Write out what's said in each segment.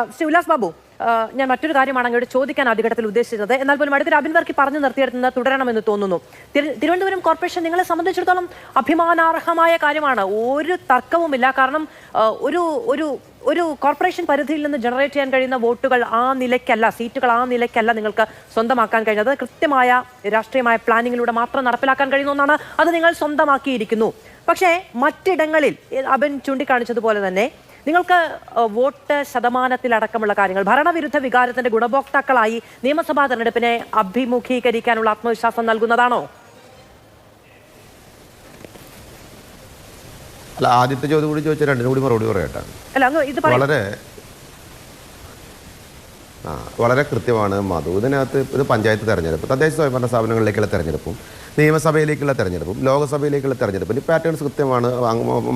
ശ്രീ ഉല്ലാസ് ബാബു ഞാൻ മറ്റൊരു കാര്യമാണ് അങ്ങോട്ട് ചോദിക്കാൻ ആദ്യഘട്ടത്തിൽ ഉദ്ദേശിച്ചത്. എന്നാൽ പോലും അടുത്തൊരു അബിൻ വർക്കി പറഞ്ഞു നിർത്തിയെടുത്തുന്ന തുടരണമെന്ന് തോന്നുന്നു. തിരു- തിരുവനന്തപുരം കോർപ്പറേഷൻ നിങ്ങളെ സംബന്ധിച്ചിടത്തോളം അഭിമാനാർഹമായ കാര്യമാണ്. ഒരു തർക്കവുമില്ല. കാരണം ഒരു ഒരു ഒരു കോർപ്പറേഷൻ പരിധിയിൽ നിന്ന് ജനറേറ്റ് ചെയ്യാൻ കഴിയുന്ന വോട്ടുകൾ ആ നിലയ്ക്കല്ല സീറ്റുകൾ ആ നിലയ്ക്കല്ല നിങ്ങൾക്ക് സ്വന്തമാക്കാൻ കഴിഞ്ഞത് കൃത്യമായ രാഷ്ട്രീയമായ പ്ലാനിങ്ങിലൂടെ മാത്രം നടപ്പിലാക്കാൻ കഴിയുന്ന ഒന്നാണ്. അത് നിങ്ങൾ സ്വന്തമാക്കിയിരിക്കുന്നു. പക്ഷേ മറ്റിടങ്ങളിൽ അവൻ അബിൻ ചൂണ്ടിക്കാണിച്ചതുപോലെ തന്നെ നിങ്ങൾക്ക് വോട്ട് ശതമാനത്തിലടക്കമുള്ള കാര്യങ്ങൾ ഭരണവിരുദ്ധ വികാരത്തിന്റെ ഗുണഭോക്താക്കളായി നിയമസഭാ തെരഞ്ഞെടുപ്പിനെ അഭിമുഖീകരിക്കാനുള്ള ആത്മവിശ്വാസം നൽകുന്നതാണോ? അല്ല ആദ്യത്തെ ചോദ്യം കൂടി ചോദിച്ചാൽ രണ്ടിനും കൂടി മറുപടി പറയട്ടെ. അല്ല അങ്ങ് ഇത് വളരെ വളരെ കൃത്യമാണ് മധു. ഇതിനകത്ത് ഇത് പഞ്ചായത്ത് തെരഞ്ഞെടുപ്പ് തദ്ദേശ സ്വയംഭരണ സ്ഥാപനങ്ങളിലേക്കുള്ള തെരഞ്ഞെടുപ്പും നിയമസഭയിലേക്കുള്ള തെരഞ്ഞെടുപ്പും ലോകസഭയിലേക്കുള്ള തെരഞ്ഞെടുപ്പും. ഈ പാറ്റേൺസ് കൃത്യമാണ്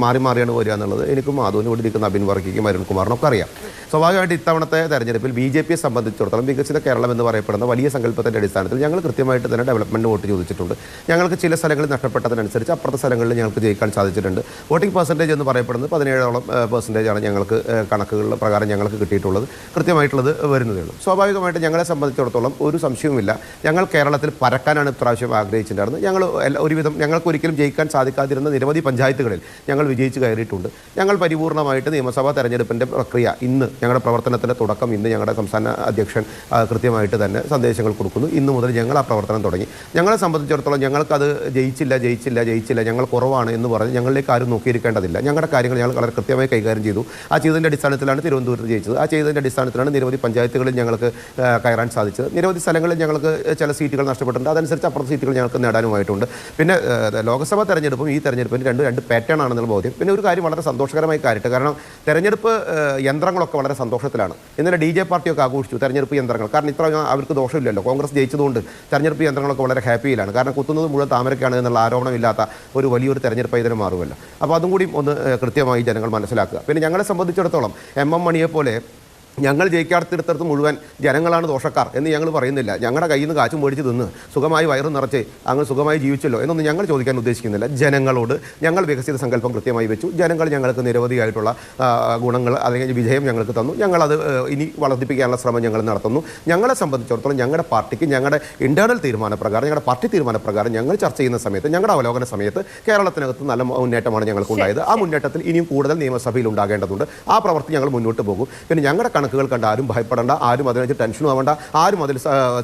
മാറി മാറിയാണ് വരിക എന്നുള്ളത് എനിക്കും മാധുവിന് കൂടി ഇരിക്കുന്ന അബിൻ വർക്കിക്കും അരുൺ കുമാറിനൊക്കെ അറിയാം. സ്വാഭാവികമായിട്ട് ഇത്തവണത്തെ തെരഞ്ഞെടുപ്പിൽ ബി ജെ പിയെ സംബന്ധിച്ചിടത്തോളം വികസിത കേരളം എന്ന് പറയപ്പെടുന്ന വലിയ സങ്കല്പത്തിന്റെ അടിസ്ഥാനത്തിൽ ഞങ്ങൾ കൃത്യമായിട്ട് തന്നെ ഡെവലപ്മെന്റ് വോട്ട് ചോദിച്ചിട്ടുണ്ട്. ഞങ്ങൾക്ക് ചില സ്ഥലങ്ങളിൽ നഷ്ടപ്പെട്ടതിനനുസരിച്ച് അപ്പുറത്തെ സ്ഥലങ്ങളിൽ ഞങ്ങൾക്ക് ജയിക്കാൻ സാധിച്ചിട്ടുണ്ട്. വോട്ടിംഗ് പെർസെന്റേജ് എന്ന് പറയപ്പെടുന്നത് പതിനേഴോളം പെർസെന്റേജാണ് ഞങ്ങൾക്ക് കണക്കുകളുടെ പ്രകാരം ഞങ്ങൾക്ക് കിട്ടിയിട്ടുള്ളത് കൃത്യമായിട്ടുള്ളത് വരുന്നതേ. ഉള്ളൂ. സ്വാഭാവികമായിട്ട് ഞങ്ങളെ സംബന്ധിച്ചിടത്തോളം ഒരു സംശയവുമില്ല. ഞങ്ങൾ കേരളത്തിൽ പരക്കാനാണ് ഇപ്രാവശ്യം ആഗ്രഹിച്ചിട്ടുണ്ടായിരുന്നത്. ഞങ്ങൾ ഒരുവിധം ഞങ്ങൾക്ക് ഒരിക്കലും ജയിക്കാൻ സാധിക്കാതിരുന്ന നിരവധി പഞ്ചായത്തുകളിൽ ഞങ്ങൾ വിജയിച്ച് കയറിയിട്ടുണ്ട്. ഞങ്ങൾ പരിപൂർണമായിട്ട് നിയമസഭാ തെരഞ്ഞെടുപ്പിന്റെ പ്രക്രിയ ഇന്ന് ഞങ്ങളുടെ പ്രവർത്തനത്തിന്റെ തുടക്കം ഇന്ന് ഞങ്ങളുടെ സംസ്ഥാന അധ്യക്ഷൻ കൃത്യമായിട്ട് തന്നെ സന്ദേശങ്ങൾ കൊടുക്കുന്നു. ഇന്ന് മുതൽ ഞങ്ങൾ ആ പ്രവർത്തനം തുടങ്ങി. ഞങ്ങളെ സംബന്ധിച്ചിടത്തോളം ഞങ്ങൾക്കത് ജയിച്ചില്ല ജയിച്ചില്ല ജയിച്ചില്ല ഞങ്ങൾ കുറവാണ് എന്ന് പറഞ്ഞ് ഞങ്ങളിലേക്ക് ആരും നോക്കിയിരിക്കേണ്ടതില്ല. ഞങ്ങളുടെ കാര്യങ്ങൾ ഞങ്ങൾ വളരെ കൃത്യമായി കൈകാര്യം ചെയ്തു. ആ ചെയ്തതിന്റെ അടിസ്ഥാനത്തിലാണ് തിരുവനന്തപുരത്ത് ജയിച്ചത്. ആ ചെയ്തതിന്റെ അടിസ്ഥാനത്തിലാണ് നിരവധി പഞ്ചായത്തുകളിൽ ഞങ്ങൾക്ക് കയറാൻ സാധിച്ചത്. നിരവധി സ്ഥലങ്ങളിൽ ഞങ്ങൾക്ക് ചില സീറ്റുകൾ നഷ്ടപ്പെട്ടിട്ടുണ്ട്. അതനുസരിച്ച് അപ്പുറത്തെ സീറ്റുകൾ ഞങ്ങൾക്ക് നേടാനുമായിട്ടുണ്ട്. പിന്നെ ലോക്സഭാ തെരഞ്ഞെടുപ്പും ഈ തെരഞ്ഞെടുപ്പിന് രണ്ട് രണ്ട് പാറ്റേൺ ആണെന്നുള്ള ബോധ്യം. പിന്നെ ഒരു കാര്യം വളരെ സന്തോഷകരമായി കാര്യമായിട്ട് കാരണം തെരഞ്ഞെടുപ്പ് യന്ത്രങ്ങളൊക്കെ വളരെ സന്തോഷത്തിലാണ്. ഇന്നലെ ഡി ജെ പാർട്ടിയൊക്കെ ആഘോഷിച്ചു തെരഞ്ഞെടുപ്പ് യന്ത്രങ്ങൾ. കാരണം ഇത്ര അവർക്ക് ദോഷമില്ലല്ലോ. കോൺഗ്രസ് ജയിച്ചതുകൊണ്ട് തെരഞ്ഞെടുപ്പ് യന്ത്രങ്ങളൊക്കെ വളരെ ഹാപ്പിയിലാണ് കാരണം കുത്തുന്നത് മുഴുവൻ താമരക്കാണ് എന്നുള്ള ആരോപണമില്ലാത്ത ഒരു വലിയൊരു തെരഞ്ഞെടുപ്പ് ഇതിന് മാറുമല്ലോ. അപ്പോൾ അതും കൂടി ഒന്ന് കൃത്യമായി ജനങ്ങൾ മനസ്സിലാക്കുക. പിന്നെ ഞങ്ങളെ സംബന്ധിച്ചിടത്തോളം എം എം മണിയെ പോലെ ഞങ്ങൾ ജയിക്കാത്തിടത്തടുത്ത് മുഴുവൻ ജനങ്ങളാണ് ദോഷക്കാർ എന്ന് ഞങ്ങൾ പറയുന്നില്ല. ഞങ്ങളുടെ കയ്യിൽ നിന്ന് കാച്ചും മേടിച്ച് തിന്ന് സുഖമായി വയറും നിറച്ച് അങ്ങ് സുഖമായി ജീവിച്ചല്ലോ എന്നൊന്നും ഞങ്ങൾ ചോദിക്കാൻ ഉദ്ദേശിക്കുന്നില്ല. ജനങ്ങളോട് ഞങ്ങൾ വികസിത സങ്കല്പം കൃത്യമായി വെച്ചു. ജനങ്ങൾ ഞങ്ങൾക്ക് നിരവധിയായിട്ടുള്ള ഗുണങ്ങൾ അല്ലെങ്കിൽ വിജയം ഞങ്ങൾക്ക് തന്നു. ഞങ്ങളത് ഇനി വളർത്തിപ്പിക്കാനുള്ള ശ്രമം ഞങ്ങൾ നടത്തുന്നു. ഞങ്ങളെ സംബന്ധിച്ചിടത്തോളം ഞങ്ങളുടെ പാർട്ടിക്ക് ഞങ്ങളുടെ ഇന്റേണൽ തീരുമാനപ്രകാരം ഞങ്ങളുടെ പാർട്ടി തീരുമാനപ്രകാരം ഞങ്ങൾ ചർച്ച ചെയ്യുന്ന സമയത്ത് ഞങ്ങളുടെ അവലോകന സമയത്ത് കേരളത്തിനകത്ത് നല്ല മുന്നേറ്റമാണ് ഞങ്ങൾക്ക് ഉണ്ടായത് ആ മുന്നേറ്റത്തിൽ ഇനിയും കൂടുതൽ നിയമസഭയിൽ ഉണ്ടാകേണ്ടതുണ്ട്. ആ പ്രവൃത്തി ഞങ്ങൾ മുന്നോട്ട് പോകും. പിന്നെ ഞങ്ങളുടെ കണക്കുകൾ കണ്ട് ആരും ഭയപ്പെടേണ്ട ആരും അതിനകത്ത് ടെൻഷനും ആവേണ്ട ആരും അതിൽ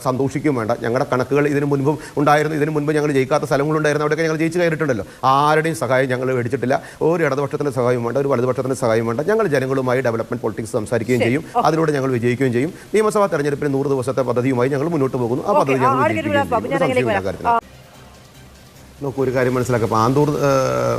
സന്തോഷിക്കുകയും വേണ്ട. ഞങ്ങളുടെ കണക്കുകൾ ഇതിനു മുൻപും ഉണ്ടായിരുന്നു ഇതിനു മുൻപ് ഞങ്ങൾ ജയിക്കാത്ത സ്ഥലങ്ങളുണ്ടായിരുന്നു അവിടെയൊക്കെ ഞങ്ങൾ ജയിച്ച് കയറിയിട്ടുണ്ടല്ലോ. ആരുടെയും സഹായം ഞങ്ങൾ മേടിച്ചിട്ടില്ല. ഒരു ഇടതുപക്ഷത്തിന്റെ സഹായം വേണ്ട ഒരു വലതുപക്ഷത്തിന്റെ സഹായം വേണ്ട. ഞങ്ങൾ ജനങ്ങളുമായി ഡെവലപ്മെന്റ് പൊളിറ്റിക്സ് സംസാരിക്കുകയും ചെയ്യും. അതിലൂടെ ഞങ്ങൾ വിജയിക്കുകയും ചെയ്യും. നിയമസഭാ തെരഞ്ഞെടുപ്പിന് നൂറ് ദിവസത്തെ പദ്ധതിയുമായി ഞങ്ങൾ മുന്നോട്ട് പോകുന്നു. ആ പദ്ധതി ഞങ്ങൾ നോക്കൂ ഒരു കാര്യം മനസ്സിലാക്കുക അപ്പോൾ ആന്തൂർ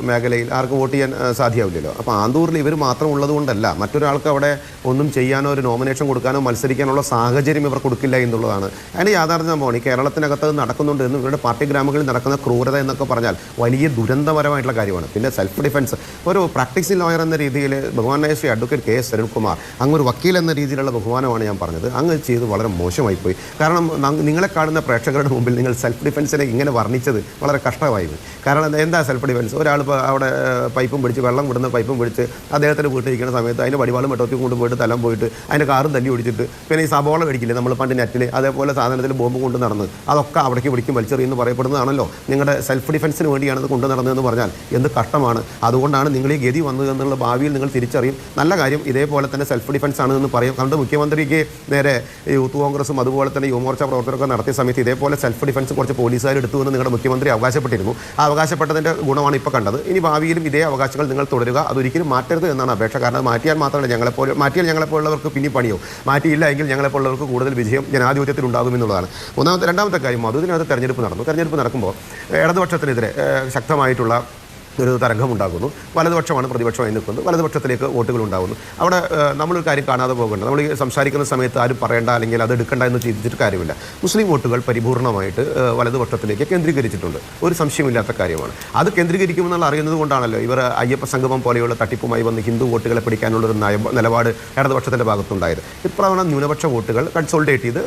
മേഖലയിൽ ആർക്കും വോട്ട് ചെയ്യാൻ സാധ്യമാവില്ലല്ലോ. അപ്പോൾ ആന്തൂരിൽ ഇവർ മാത്രം ഉള്ളതുകൊണ്ടല്ല മറ്റൊരാൾക്ക് അവിടെ ഒന്നും ചെയ്യാനോ ഒരു നോമിനേഷൻ കൊടുക്കാനോ മത്സരിക്കാനുള്ള സാഹചര്യം ഇവർ കൊടുക്കില്ല എന്നുള്ളതാണ്. അതിന് യാഥാർത്ഥ്യം സംഭവമാണ് ഈ കേരളത്തിനകത്ത് നടക്കുന്നുണ്ട് എന്ന് ഇവരുടെ പാർട്ടി ഗ്രാമങ്ങളിൽ നടക്കുന്ന ക്രൂരത എന്നൊക്കെ പറഞ്ഞാൽ വലിയ ദുരന്തപരമായിട്ടുള്ള കാര്യമാണ്. പിന്നെ സെൽഫ് ഡിഫൻസ് ഒരു പ്രാക്ടീസിംഗ് ലോയർ എന്ന രീതിയിൽ ബഹുമാനായ Shri advocate K S Arunkumar അങ്ങ് ഒരു വക്കീൽ എന്ന രീതിയിലുള്ള ബഹുമാനമാണ് ഞാൻ പറഞ്ഞത്. അങ്ങ് ചെയ്ത് വളരെ മോശമായി പോയി കാരണം നിങ്ങളെ കാണുന്ന പ്രേക്ഷകരുടെ മുമ്പിൽ നിങ്ങൾ സെൽഫ് ഡിഫൻസിനെ ഇങ്ങനെ വർണിച്ചത് വളരെ കഷ്ടമായി പോയി കാരണം എന്താ- സെൽഫ് ഡിഫൻസ് ഒരാൾ ഇപ്പോൾ അവിടെ പൈപ്പും പിടിച്ച് വെള്ളം വിടുന്ന പൈപ്പും പിടിച്ച് അദ്ദേഹത്തിന് വീട്ടിലിരിക്കുന്ന സമയത്ത് അതിന് വടിവാളും വെട്ടത്തിൽ കൊണ്ടുപോയിട്ട് തലം പോയിട്ട് അതിന്റെ കാറും തല്ലി ഓടിച്ചിട്ട് പിന്നെ ഈ സബോള മേടിക്കില്ലേ നമ്മൾ പണ്ട് നെറ്റിൽ അതേപോലെ സാധനത്തിൽ ബോംബ് കൊണ്ട് നടന്ന് അതൊക്കെ അവിടേക്ക് പിടിക്കും വലിച്ചെറിയുന്നു പറയപ്പെടുന്നതാണല്ലോ. നിങ്ങളുടെ സെൽഫ് ഡിഫൻസിന് വേണ്ടിയാണ് അത് കൊണ്ടു നടന്നതെന്ന് പറഞ്ഞാൽ എന്ത് കഷ്ടമാണ്. അതുകൊണ്ടാണ് നിങ്ങൾ ഈ ഗതി വന്നത് എന്നുള്ള ഭാവിയിൽ നിങ്ങൾ തിരിച്ചറിയും. നല്ല കാര്യം ഇതേപോലെ തന്നെ സെൽഫ് ഡിഫൻസ് ആണ് എന്ന് പറയും. കണ്ട് മുഖ്യമന്ത്രിക്ക് നേരെ യൂത്ത് കോൺഗ്രസും അതുപോലെ തന്നെ യുവമോർച്ച പ്രവർത്തകരൊക്കെ നടത്തിയ സമയത്ത് ഇതേപോലെ സെൽഫ് ഡിഫൻസ് കുറച്ച് പോലീസുകാർ എടുത്തു എന്ന് നിങ്ങളുടെ മുഖ്യമന്ത്രി അവകാശപ്പെട്ടിരുന്നു ആ അവകാശപ്പെട്ടതിന്റെ ഗുണമാണ് ഇപ്പോൾ കണ്ടത്. ഇനി ഭാവിയിലും ഇതേ അവകാശങ്ങൾ നിങ്ങൾ തുടരുക. അതൊരിക്കലും മാറ്റരുത് എന്നാണ് അപേക്ഷ. കാരണം അത് മാറ്റിയാൽ മാത്രമല്ല ഞങ്ങളെപ്പോലെ മാറ്റിയാൽ ഞങ്ങളെപ്പോലുള്ളവർക്ക് പിന്നെ പണിയോ? മാറ്റിയില്ല എങ്കിൽ ഞങ്ങളെപ്പോലുള്ളവർക്ക് കൂടുതൽ വിജയം ജനാധിപത്യത്തിൽ ഉണ്ടാകുമെന്നുള്ളതാണ് ഒന്നാമത്തെ രണ്ടാമത്തെ കാര്യം അതിനകത്ത് തെരഞ്ഞെടുപ്പ് നടന്നു. തെരഞ്ഞെടുപ്പ് നടക്കുമ്പോൾ ഇടതുപക്ഷത്തിനെതിരെ ശക്തമായിട്ടുള്ള ഒരു തരംഗമുണ്ടാകുന്നു. വലതുപക്ഷമാണ് പ്രതിപക്ഷമായി നിൽക്കുന്നത്. വലതുപക്ഷത്തിലേക്ക് വോട്ടുകൾ ഉണ്ടാകുന്നു അവിടെ നമ്മളൊരു കാര്യം കാണാതെ പോകേണ്ട. നമ്മൾ സംസാരിക്കുന്ന സമയത്ത് ആരും പറയേണ്ട അല്ലെങ്കിൽ അത് എടുക്കേണ്ട എന്ന് ചിന്തിച്ചിട്ട് കാര്യമില്ല. മുസ്ലിം വോട്ടുകൾ പരിപൂർണമായിട്ട് വലതുപക്ഷത്തിലേക്ക് കേന്ദ്രീകരിച്ചിട്ടുണ്ട്. ഒരു സംശയമില്ലാത്ത കാര്യമാണ്. അത് കേന്ദ്രീകരിക്കുമെന്നുള്ള അറിയുന്നത് കൊണ്ടാണല്ലോ ഇവർ അയ്യപ്പ സംഗമം പോലെയുള്ള തട്ടിപ്പുമായി വന്ന് ഹിന്ദു വോട്ടുകളെ പിടിക്കാനുള്ള ഒരു നയ നിലപാട് ഇടതുപക്ഷത്തിന്റെ ഭാഗത്തുണ്ടായത്. ഇത്തവണ ന്യൂനപക്ഷ വോട്ടുകൾ കൺസോൾട്ടേറ്റ് ചെയ്ത്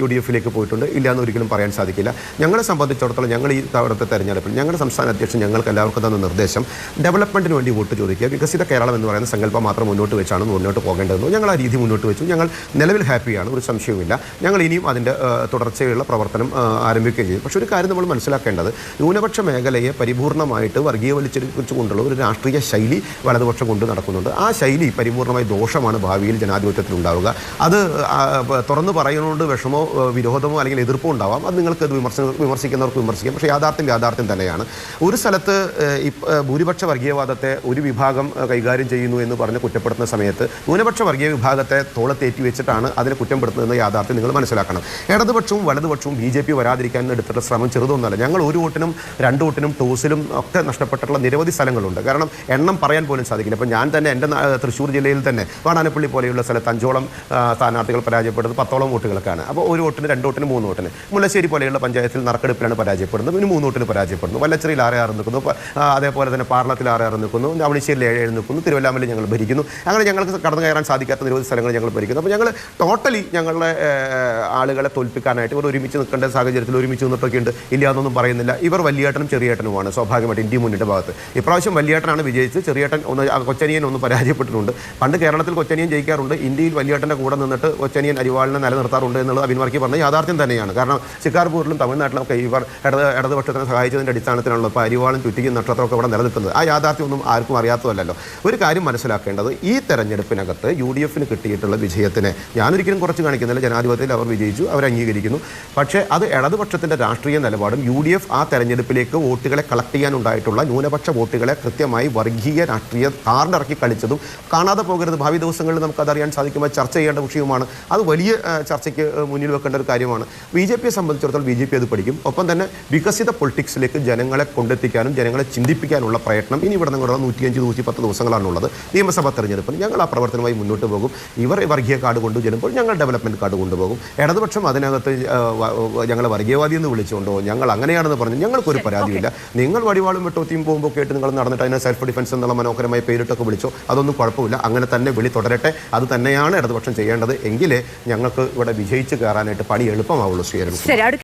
യു ഡി എഫിലേക്ക് പോയിട്ടുണ്ട്. ഇല്ല എന്ന് ഒരിക്കലും പറയാൻ സാധിക്കില്ല. ഞങ്ങളെ സംബന്ധിച്ചിടത്തോളം ഞങ്ങൾ ഈ തവണത്തെ തെരഞ്ഞെടുപ്പിൽ ഞങ്ങളുടെ സംസ്ഥാന അധ്യക്ഷൻ ഞങ്ങൾക്ക് അവർക്ക് തന്ന നിർദ്ദേശം? ഡെവലപ്മെന്റിന് വേണ്ടി വോട്ട് ചോദിക്കുക. വികസിത കേരളം എന്ന് പറയുന്ന സങ്കല്പം മാത്രം മുന്നോട്ട് വെച്ചാണ് മുന്നോട്ട് പോകേണ്ടതെന്ന്. ഞങ്ങൾ ആ രീതി മുന്നോട്ട് വെച്ചു. ഞങ്ങൾ നിലവിൽ ഹാപ്പിയാണ് ഒരു സംശയവുമില്ല. ഞങ്ങൾ ഇനിയും അതിന്റെ തുടർച്ചയുള്ള പ്രവർത്തനം ആരംഭിക്കുകയും ചെയ്യും. പക്ഷേ ഒരു കാര്യം നമ്മൾ മനസ്സിലാക്കേണ്ടത് ന്യൂനപക്ഷ മേഖലയെ പരിപൂർണമായിട്ട് വർഗീയവലിച്ചുകൊണ്ടുള്ള ഒരു രാഷ്ട്രീയ ശൈലി വലതുപക്ഷം കൊണ്ട് നടക്കുന്നുണ്ട്. ആ ശൈലി പരിപൂർണമായി ദോഷമാണ് ഭാവിയിൽ ജനാധിപത്യത്തിൽ ഉണ്ടാവുക. അത് തുറന്നു പറയുന്നതുകൊണ്ട് വിഷമോ വിരോധമോ അല്ലെങ്കിൽ എതിർപ്പോ ഉണ്ടാവാം. അത് നിങ്ങൾക്ക് വിമർശന വിമർശിക്കുന്നവർക്ക് വിമർശിക്കാം. പക്ഷേ യാഥാർത്ഥ്യം യാഥാർത്ഥ്യം തന്നെയാണ്. ഒരു സ്ഥലത്ത് ഭൂരിപക്ഷ വർഗീയവാദത്തെ ഒരു വിഭാഗം കൈകാര്യം ചെയ്യുന്നു എന്ന് പറഞ്ഞ് കുറ്റപ്പെടുത്തുന്ന സമയത്ത് ന്യൂനപക്ഷ വർഗീയ വിഭാഗത്തെ തോളത്തേറ്റി വെച്ചിട്ടാണ് അതിനെ കുറ്റപ്പെടുത്തുന്നത് യാഥാർത്ഥ്യം നിങ്ങൾ മനസ്സിലാക്കണം. ഇടതുപക്ഷവും വലതുപക്ഷവും ബി ജെ പി വരാതിരിക്കാൻ എടുത്തിട്ടുള്ള ശ്രമം ചെറുതൊന്നുമല്ല ഞങ്ങൾ ഒരു വോട്ടിനും രണ്ട് വോട്ടിനും ടോസിലും ഒക്കെ നഷ്ടപ്പെട്ടിട്ടുള്ള നിരവധി സ്ഥലങ്ങളുണ്ട്. കാരണം എണ്ണം പറയാൻ പോലും സാധിക്കില്ല. അപ്പോൾ ഞാൻ തന്നെ എന്റെ തൃശ്ശൂർ ജില്ലയിൽ തന്നെ വാടാനപ്പള്ളി പോലെയുള്ള സ്ഥലത്ത് അഞ്ചോളം സ്ഥാനാർത്ഥികൾ പരാജയപ്പെടുന്നത് പത്തോളം വോട്ടുകൾക്കാണ് അപ്പോൾ ഒരു വോട്ടിന് രണ്ട് വോട്ടിന് മൂന്ന് വോട്ടിന് മുല്ലശ്ശേരി പോലെയുള്ള പഞ്ചായത്തിൽ നറുക്കെടുപ്പിലാണ് പരാജയപ്പെടുന്നത്. പിന്നെ മൂന്ന് വോട്ടിന് പരാജയപ്പെടുന്നു. വല്ലച്ചെറിയിൽ ആറ് ആറ് നിൽക്കുന്നു. അതേപോലെ തന്നെ പാർലത്തിൽ ആറ് ആറ് നിൽക്കുന്നു. അവണിശ്ശേരിയിൽ ഏഴ് ഏഴ് നിൽക്കുന്നു. തിരുവല്ലാമലയിൽ ഞങ്ങൾ ഭരിക്കുന്നു. അങ്ങനെ ഞങ്ങൾക്ക് കടന്നു കയറാൻ സാധിക്കാത്ത നിരവധി സ്ഥലങ്ങൾ ഞങ്ങൾ ഭരിക്കുന്നു. അപ്പോൾ ഞങ്ങൾ ടോട്ടലി ഞങ്ങളുടെ ആളുകളെ തോൽപ്പിക്കാനായിട്ട് ഇവർ ഒരുമിച്ച് നിൽക്കേണ്ട സാഹചര്യത്തിൽ ഒരുമിച്ച് നിന്നിട്ടൊക്കെ ഉണ്ട് ഇല്ല എന്നൊന്നും പറയുന്നില്ല. ഇവർ വലിയേട്ടനും ചെറിയേട്ടനുമാണ് സ്വാഭാവികമായിട്ട് ഇന്ത്യ മുന്നിന്റെ ഭാഗത്ത്. ഇപ്രാവശ്യം വലിയേട്ടനാണ് വിജയിച്ച് ചെറിയേട്ടൻ ഒന്ന് കൊച്ചനിയൻ ഒന്ന് പരാജയപ്പെട്ടിട്ടുണ്ട്. പണ്ട് കേരളത്തിൽ കൊച്ചനിയൻ ജയിക്കാറുണ്ട്. ഇന്ത്യയിൽ വലിയേട്ടന്റെ കൂടെ നിന്നിട്ട് കൊച്ചനിയൻ അരിവാളിനെ നിലനിർത്താറുണ്ട് എന്നുള്ളത് അബിൻ വർക്കി പറഞ്ഞ യാഥാർത്ഥ്യം തന്നെയാണ്. കാരണം ശിക്കാർപൂരിലും തമിഴ്നാട്ടിലും ഒക്കെ ഇവർ ഇടത് ഇടതുപക്ഷത്തിനെ സഹായിച്ചതിന്റെ അടിസ്ഥാനത്തിലാണല്ലോ ഇപ്പോൾ അരിവാളും ചുറ്റിക്കും നക്ഷത്രമൊക്കെ ഇവിടെ നിലനിൽക്കുന്നത്. ആ യാഥാർത്ഥ്യമൊന്നും ആർക്കും അറിയാത്തതല്ലല്ലോ. ഒരു കാര്യം മനസ്സിലാക്കേണ്ടത് ഈ തെരഞ്ഞെടുപ്പിനകത്ത് യു ഡി എഫിന് കിട്ടിയിട്ടുള്ള വിജയത്തിനെ ഞാനൊരിക്കലും കുറച്ച് കാണിക്കുന്നില്ല. ജനാധിപത്യത്തിൽ അവർ വിജയിച്ചു അവർ അംഗീകരിക്കുന്നു. പക്ഷേ അത് ഇടതുപക്ഷത്തിന്റെ രാഷ്ട്രീയ നിലപാടും യു ഡി എഫ് ആ തെരഞ്ഞെടുപ്പിലേക്ക് വോട്ടുകളെ കളക്ട് ചെയ്യാനുണ്ടായിട്ടുള്ള ന്യൂനപക്ഷ വോട്ടുകളെ കൃത്യമായി വർഗീയ രാഷ്ട്രീയ കാർഡിറക്കി കളിച്ചതും കാണാതെ പോകരുത്. ഭാവി ദിവസങ്ങളിൽ നമുക്കതറിയാൻ സാധിക്കുമ്പോൾ ചർച്ച ചെയ്യേണ്ട വിഷയമാണ് അത് വലിയ ചർച്ചയ്ക്ക് മുന്നിൽ വെക്കേണ്ട ഒരു കാര്യമാണ്. ബി ജെ പിയെ സംബന്ധിച്ചിടത്തോളം ബി ജെ പി അത് പഠിക്കും. ഒപ്പം തന്നെ വികസിത പൊളിറ്റിക്സിലേക്ക് ജനങ്ങളെ കൊണ്ടെത്തിക്കാനും ജനങ്ങളെ ചിന്തിപ്പിക്കാനുള്ള പ്രയത്നം ഇനി ഇവിടെ നിങ്ങളുടെ നൂറ്റിയഞ്ച് നൂറ്റി പത്ത് ദിവസങ്ങളാണുള്ളത്. നിയമസഭാ തെരഞ്ഞെടുപ്പിന് ഞങ്ങൾ ആ പ്രവർത്തനമായി മുന്നോട്ട് പോകും. ഇവർ വർഗീയ കാർഡ് കൊണ്ടു ചെല്ലുമ്പോൾ ഞങ്ങൾ ഡെവലപ്മെന്റ് കാർഡ് കൊണ്ടുപോകും ഇടതുപക്ഷം അതിനകത്ത് ഞങ്ങൾ വർഗീയവാദി എന്ന് വിളിച്ചുകൊണ്ടോ ഞങ്ങൾ അങ്ങനെയാണെന്ന് പറഞ്ഞു ഞങ്ങൾക്കൊരു പരാതിയില്ല. നിങ്ങൾ വടിവാളും വെട്ടോത്തിയും പോകുമ്പോൾ കേട്ട് നിങ്ങൾ നടന്നിട്ട് അതിനെ സെൽഫ് ഡിഫൻസ് എന്നുള്ള മനോഹരമായ പേരിട്ടൊക്കെ വിളിച്ചോ അതൊന്നും കുഴപ്പമില്ല. അങ്ങനെ തന്നെ വിളി തുടരട്ടെ. അത് തന്നെയാണ് ഇടതുപക്ഷം ചെയ്യേണ്ടത്. എങ്കിലേ ഞങ്ങൾക്ക് ഇവിടെ വിജയിച്ച് കയറാനായിട്ട് പണി എളുപ്പമാവുള്ളൂ ശ്രീ